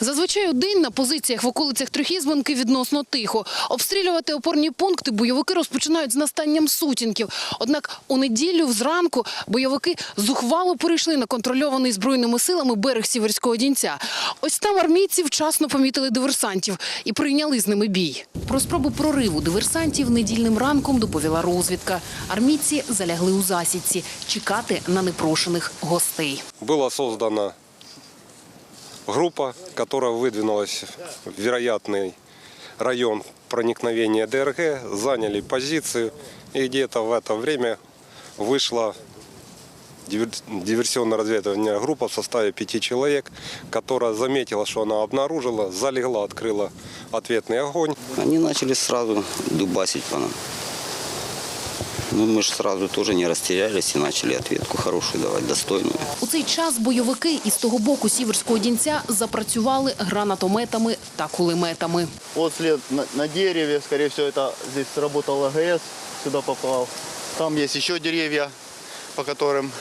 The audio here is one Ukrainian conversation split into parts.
Зазвичай у день на позиціях в околицях Трьохізбанки відносно тихо. Обстрілювати опорні пункти бойовики розпочинають з настанням сутінків. Однак у неділю зранку бойовики зухвало перейшли на контрольований збройними силами берег Сіверського Дінця. Ось там армійці вчасно помітили диверсантів і прийняли з ними бій. Про спробу прориву диверсантів недільним ранком доповіла розвідка. Армійці залягли у засідці чекати на непрошених гостей. Была создана группа, которая выдвинулась в вероятный район проникновения ДРГ, заняли позицию, и где-то в это время вышла дивер- диверсионно-разведывательная группа в составе пяти человек, которая заметила, что она обнаружила, залегла, открыла ответный огонь. Они начали сразу дубасить по нам. Ну, мы же сразу тоже не растерялись и начали ответку хорошую давать, достойную. У цей час бойовики із того боку Сіверського Дінця запрацювали гранатометами та кулеметами. Вот след на, на дереве, скорее всего, это здесь сработал АГС, сюда попал. Там есть еще деревья, по которым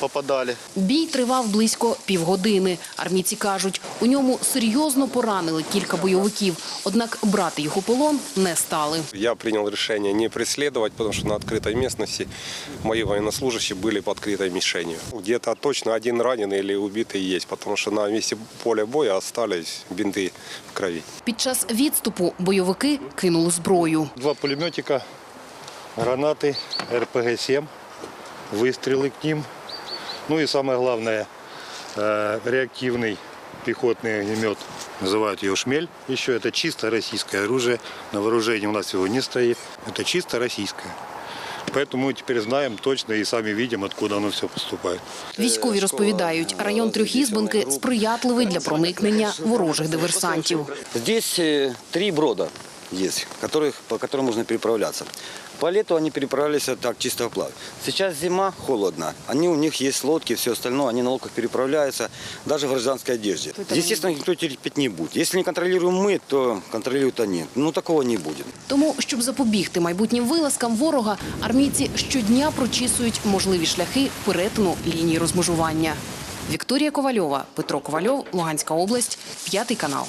попадали. Бій тривав близько півгодини. Армійці кажуть, у ньому серйозно поранили кілька бойовиків, однак брати їх у полон не стали. Я принял решение не преследовать, потому что на открытой местности мои военнослужащие были под открытой мишенью. Где-то точно один раненый или убитый есть, потому что на месте поля боя остались бинты в крови. Під час відступу бойовики кинули зброю. Два пулеметика, гранаты, РПГ-7, выстрелы к ним. Ну и самое главное, э, реактивный пехотный огнемет, называют его «Шмель». Еще это чисто российское оружие, на вооружении у нас его не стоит. Это чисто российское. Поэтому мы теперь знаем точно и сами видим, откуда оно все поступает. Військові розповідають, район Трьохізбинки сприятливий для проникнення ворожих диверсантів. Здесь э, три брода есть, которых, по которым можно переправляться. По лету они переправлялись вот так чисто вплавь. Сейчас зима, холодно. Они, у них есть лодки, все остальное, они на лодках переправляются, даже в гражданской одежде. Естественно, никто терпеть не будет. Если не контролируем мы, то контролируют они. Ну, такого не будет. Тому, щоб запобігти майбутнім вилазкам ворога, армійці щодня прочісують можливі шляхи перетину лінії розмежування. Вікторія Ковальова, Петро Ковальов, Луганська область, п'ятий канал.